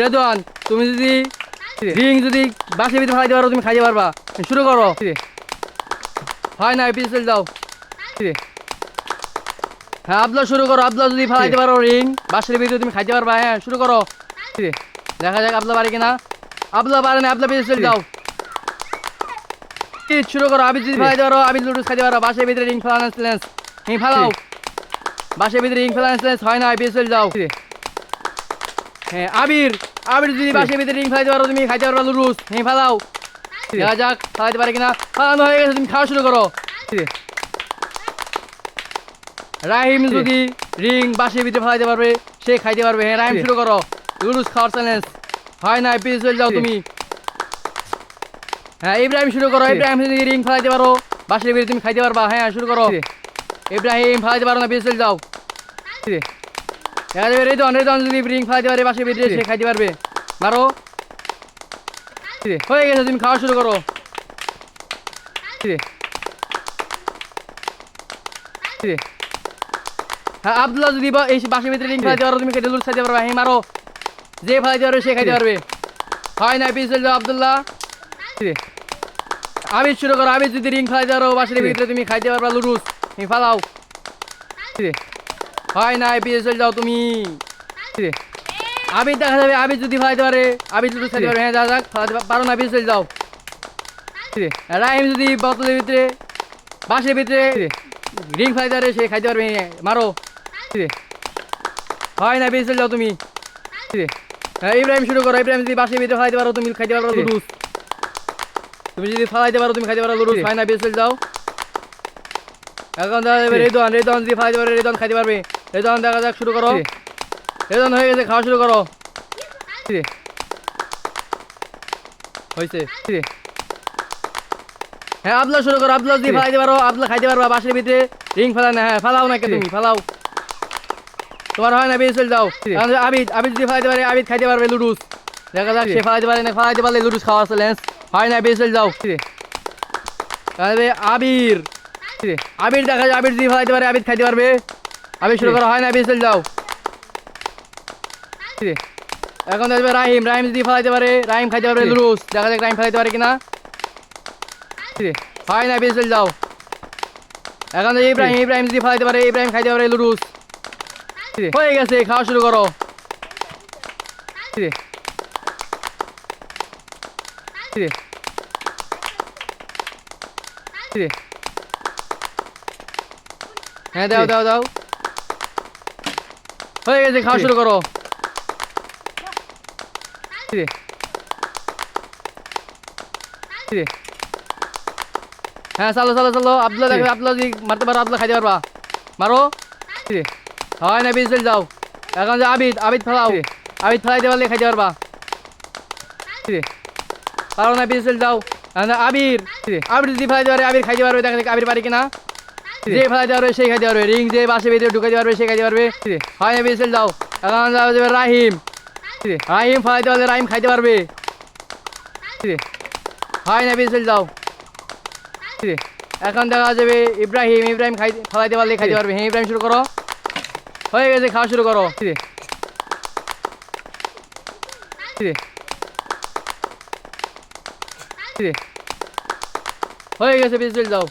রেদওয়ান তুমি যদি রিং যদি বাসের ভিতরে ফালাইতে পারো তুমি খাইতে পারবা। শুরু করো। হয় না পিছল যাও। হ্যাঁ আবলা শুরু করো। আবলা যদি ফালাইতে পারো রিং বাসের ভিতরে তুমি খাইতে পারবা। হ্যাঁ শুরু করো। দেখা যাক আবলা পারে কিনা। আবলা পারে না আবলা পিছল যাও। কি শুরু করো। আবি যদি ফালাইতে পারো আবি লুডুস খাইতে পারো। বাসের ভিতরে রিং ফেলানো চ্যালেঞ্জ রিং ফেলাও। বাসের ভিতরে রিং ফেলানো চ্যালেঞ্জ হয় না পিছল যাও। হ্যাঁ আবির আবির যদি বাসের ভিতরে রিং ফেলাইতে পারো তুমি খাইতে পারো লুডুস হ্যাঁ ফেলাও। দেখা যাক ফেলাইতে পারে কিনা। ফেলানো হয়ে গেছে তুমি খাওয়া শুরু করো। রাহিম যদি রিং বাসের ভিতরে ফেলাইতে পারবে সে খাইতে পারবে। হ্যাঁ রাহিম শুরু করো। লুডুস খাওয়ার চ্যালেঞ্জ হয় না পিছল যাও তুমি। হ্যাঁ ইব্রাহিম শুরু করো। ইব্রাহিম যদি রিং ফেলাইতে পারো বাসের ভিতরে তুমি খাইতে পারবা। হ্যাঁ শুরু করো। ইব্রাহিম ফেলাইতে পারো না পিছল যাও। রেদন রেদন যদি রিং ফেলাইতে পারে বাসের ভিতরে সে খাইতে পারবে। মারো। হয়ে গেছে তুমি খাওয়া শুরু করো। হ্যাঁ আব্দুল্লাহ যদি এই বাসের ভিতরে রিং ফেলাইতে পারো তুমি খেতে লুট খাইতে পারবে হ্যাঁ মারো। যে ফেলাইতে পারবে সে খাইতে পারবে। হয় না পিছল যাও আব্দুল্লাহ। আবির শুরু করো আমি যদি রিং ফেলাইতে পারো বাসের ভিতরে তুমি খাইতে পারবা লুডুস তুমি ফালাও। হয় না পিছল যাও তুমি। আবির দেখা যাবে আবির যদি ফেলাইতে পারে আবির লুডুস খাইতে পারবে হ্যাঁ যা যাক ফেলাতে পারো না পিছল যাও। রাহিম যদি বোতলের ভিতরে বাসের ভিতরে রিং ফেলাইতে পারে সে খাইতে পারবে হ্যাঁ, মারো। হয় না পিছল যাও তুমি। হ্যাঁ ইব্রাহিম শুরু করো ইব্রাহিম যদি বাসের ভিতরে ফেলাইতে পারো তুমি খাইতে পারো লুডুস। তুমি যদি ফালাইতে পারো তুমি খাইতে পারো লুডুস। হয় না বেসেল যাও। এখন যাবে রেদন রেদন যদি ফালাইতে পারে রেদন খাইতে পারবে। রেদন দেখা যাক শুরু করো। হয়ে গেছে খাওয়া শুরু করো। হয়েছে হ্যাঁ শুরু করো যদি ফালাইতে পারো খাইতে পারবা বাসের ভিতরে রিং ফেলা না হ্যাঁ ফালাও না কে তুমি ফালাও। তোমার হয় না যাও। আবিদ আবিদ যদি ফালাইতে পারে আবিদ খাইতে পারবে লুডুস। দেখা যাক সে ফালাইতে পারে না ফালাইতে পারলে লুডুস খাওয়া আছে লেন্স। হয় না বেসেল যাও। তাহলে আবির আবির দেখা যায় আবির যদি ফালাইতে পারে আবির খাইতে পারবে। আবির শুরু করা হয় না বেসেল যাও। এখন দেখবে রাহিম রাহিম যদি ফালাইতে পারে রাহিম খাইতে পারবে লুডুস দেখা যাক রাহিম ফালাইতে পারে কিনা। হয় না বেসেল যাও। এখন ইব্রাহিম ইব্রাহিম যদি ফালাইতে পারে ইব্রাহিম খাইতে পারে লুডুস হয়ে গেছে খাওয়া শুরু করো। হ্যাঁ দাও দাও দাও। হয়ে গেছে খাওয়া শুরু করো। হ্যাঁ চালো চালো চালো। আবদুল্লাহ দেখবে আবদুল্লাহ যদি মারতে পারো আবদুল্লাহ খাইতে পারবা। মারো। হয় না বিজল যাও। এখন যে আবিদ আবিদ ফেলাও। আবিদ ফেলাইতে পারলে খাইতে পারবা। পারো না বিজল যাও। আবির। আবির যদি ফেলাইতে পারে আবির খাইতে পারবে দেখা আবির পারে কিনা। যে ফেলাইতে পারবে সেই খাইতে পারবে রিং যে বাসে ভিতরে ঢুকাইতে পারবে সে খাইতে পারবে হয় না বিজল যাও এখন যাও যাবে রাহিম। রাহিম ফেলাইতে পারলে রাহিম খাইতে পারবে। হয় না বিজল যাও এখন দেখা যাবে ইব্রাহিম। ইব্রাহিম খাই ফেলাইতে পারলে খাইতে পারবে। হ্যাঁ ইব্রাহিম শুরু করো। হয়ে গেছে খাওয়া শুরু করো। হয়ে গেছে বিজল যাও